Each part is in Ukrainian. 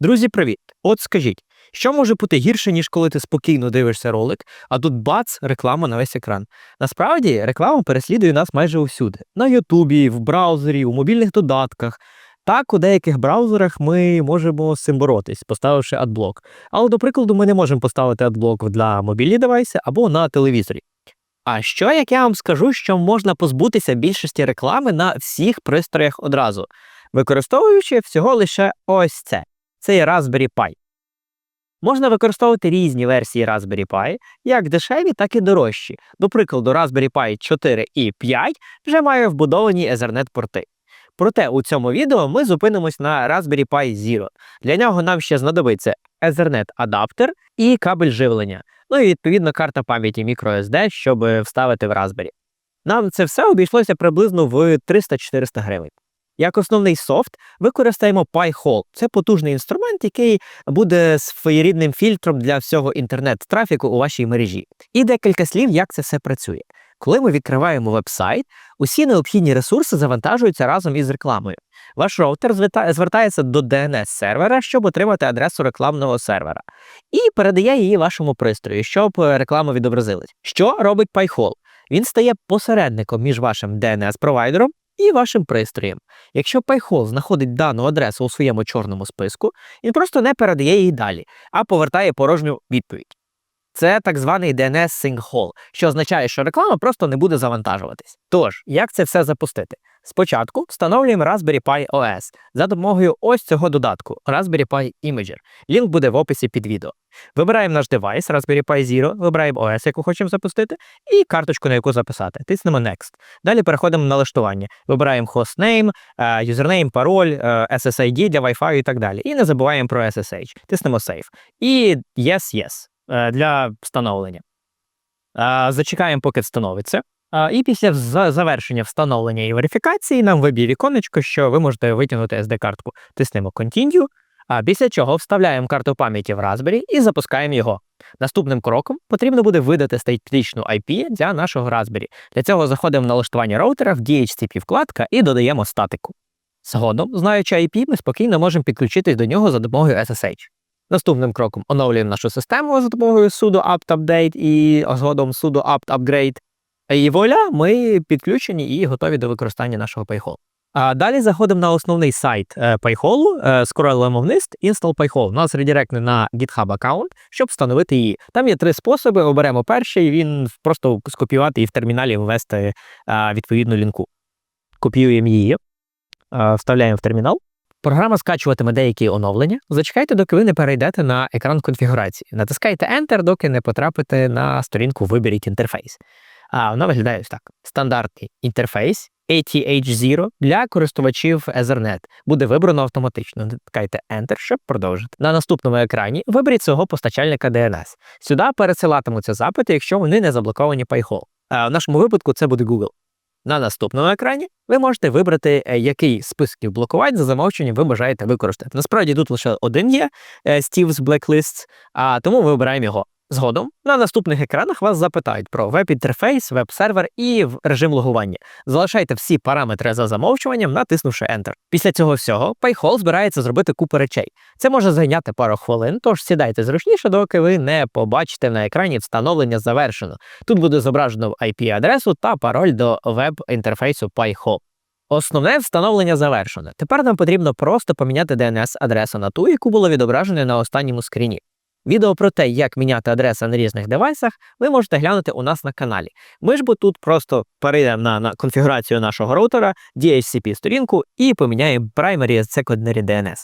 Друзі, привіт! От скажіть, що може бути гірше, ніж коли ти спокійно дивишся ролик, а тут бац, реклама на весь екран. Насправді реклама переслідує нас майже усюди: на Ютубі, в браузері, у мобільних додатках. Так, у деяких браузерах ми можемо з цим боротись, поставивши адблок. Але, до прикладу, ми не можемо поставити адблок для мобільні девайси або на телевізорі. А що як я вам скажу, що можна позбутися більшості реклами на всіх пристроях одразу, використовуючи всього лише ось це. Це є Raspberry Pi. Можна використовувати різні версії Raspberry Pi, як дешеві, так і дорожчі. До прикладу, Raspberry Pi 4 і 5 вже має вбудовані Ethernet-порти. Проте у цьому відео ми зупинимось на Raspberry Pi Zero. Для нього нам ще знадобиться Ethernet-адаптер і кабель живлення, ну і відповідно карта пам'яті microSD, щоб вставити в Raspberry. Нам це все обійшлося приблизно в 300-400 гривень. Як основний софт використаємо PyHole. Це потужний інструмент, який буде своєрідним фільтром для всього інтернет-трафіку у вашій мережі. І декілька слів, як це все працює. Коли ми відкриваємо веб-сайт, усі необхідні ресурси завантажуються разом із рекламою. Ваш роутер звертається до DNS-сервера, щоб отримати адресу рекламного сервера, і передає її вашому пристрою, щоб е, реклама відобразилась. Що робить PyHole? Він стає посередником між вашим DNS-провайдером і вашим пристроєм. Якщо PayHole знаходить дану адресу у своєму чорному списку, він просто не передає її далі, а повертає порожню відповідь. Це так званий DNS Sinkhole, що означає, що реклама просто не буде завантажуватись. Тож, як це все запустити? Спочатку встановлюємо Raspberry Pi OS за допомогою ось цього додатку Raspberry Pi Imager. Лінк буде в описі під відео. Вибираємо наш девайс Raspberry Pi Zero, вибираємо OS, яку хочемо запустити, і карточку, на яку записати. Тиснемо Next. Далі переходимо на налаштування. Вибираємо hostname, юзернейм, пароль, е, SSID для Wi-Fi і так далі. І не забуваємо про SSH. Тиснемо Save. І Yes, Yes е, для встановлення. Е, Зачекаємо, поки встановиться. І після завершення встановлення і верифікації нам виб'є віконечко, що ви можете витягнути SD-картку. Тиснемо Continue, а після чого вставляємо карту пам'яті в Raspberry і запускаємо його. Наступним кроком потрібно буде видати статичну IP для нашого Raspberry. Для цього заходимо в налаштування роутера в DHCP вкладка і додаємо статику. Згодом, знаючи IP, ми спокійно можемо підключитись до нього за допомогою SSH. Наступним кроком оновлюємо нашу систему за допомогою sudo apt update і згодом sudo apt upgrade. І вуаля, ми підключені і готові до використання нашого PyHole. А далі заходимо на основний сайт е, PyHole, е, скролимо вниз, install PyHole. У нас редиректне на GitHub аккаунт, щоб встановити її. Там є три способи. Оберемо перший, він просто скопіювати і в терміналі ввести е, відповідну лінку. Копіюємо її, вставляємо в термінал. Програма скачуватиме деякі оновлення. Зачекайте, доки ви не перейдете на екран конфігурації. Натискайте Enter, доки не потрапите на сторінку Виберіть інтерфейс. А вона виглядає так: стандартний інтерфейс ATH0 для користувачів Ethernet буде вибрано автоматично. Натискайте Enter, щоб продовжити. На наступному екрані виберіть свого постачальника DNS. Сюди пересилатимуться запити, якщо вони не заблоковані PayHole. А в нашому випадку це буде Google. На наступному екрані ви можете вибрати, е, який списків блокувань за замовченням ви бажаєте використати. Насправді тут лише один є е, Steve's Blacklists, а тому ми вибираємо його. Згодом на наступних екранах вас запитають про веб-інтерфейс, веб-сервер і режим логування. Залишайте всі параметри за замовчуванням, натиснувши Enter. Після цього всього PayHole збирається зробити купу речей. Це може зайняти пару хвилин, тож сідайте зручніше, доки ви не побачите на екрані встановлення завершено. Тут буде зображено IP-адресу та пароль до веб-інтерфейсу PyHole. Основне встановлення завершено. Тепер нам потрібно просто поміняти DNS-адресу на ту, яку було відображено на останньому скріні. Відео про те, як міняти адреси на різних девайсах, ви можете глянути у нас на каналі. Ми ж бо тут просто перейдемо на, на конфігурацію нашого роутера, DHCP-сторінку і поміняємо primary secondary DNS.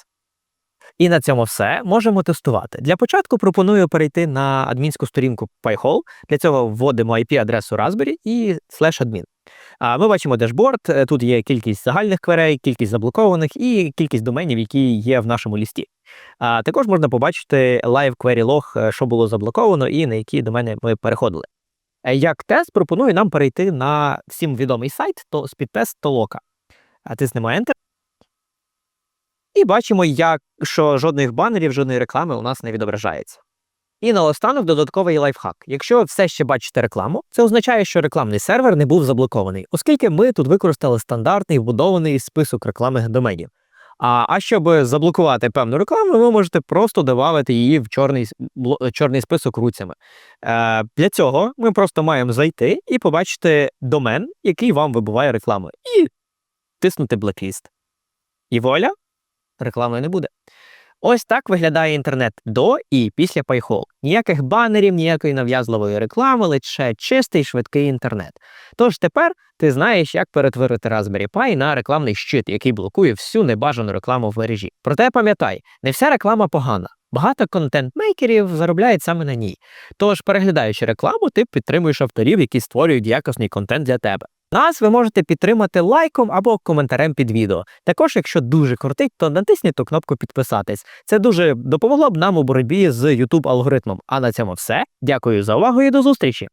І на цьому все можемо тестувати. Для початку пропоную перейти на адмінську сторінку PyHole. Для цього вводимо IP-адресу Raspberry і slash admin. Ми бачимо дешборд, е, тут є кількість загальних кверей, кількість заблокованих і кількість доменів, які є в нашому лісті. А також можна побачити live query log, е, що було заблоковано і на які домени ми переходили. Е, Як тест пропоную нам перейти на всім відомий сайт то спідтест Толока. Тиснемо Enter. І бачимо, як, що жодних банерів, жодної реклами у нас не відображається. І наостанок додатковий лайфхак. Якщо ви все ще бачите рекламу, це означає, що рекламний сервер не був заблокований, оскільки ми тут використали стандартний вбудований список рекламних доменів. А, а щоб заблокувати певну рекламу, ви можете просто додати її в чорний, чорний список руцями. Е, для цього ми просто маємо зайти і побачити домен, який вам вибиває рекламу, і тиснути Blacklist. І воля, реклами не буде. Ось так виглядає інтернет до і після Payhole. Ніяких банерів, ніякої нав'язливої реклами, лише чистий швидкий інтернет. Тож тепер ти знаєш, як перетворити Raspberry Pi на рекламний щит, який блокує всю небажану рекламу в мережі. Проте пам'ятай, не вся реклама погана. Багато контент-мейкерів заробляють саме на ній. Тож, переглядаючи рекламу, ти підтримуєш авторів, які створюють якісний контент для тебе. Нас ви можете підтримати лайком або коментарем під відео. Також, якщо дуже крутить, то натисніть ту кнопку підписатись. Це дуже допомогло б нам у боротьбі з YouTube алгоритмом. А на цьому все. Дякую за увагу і до зустрічі!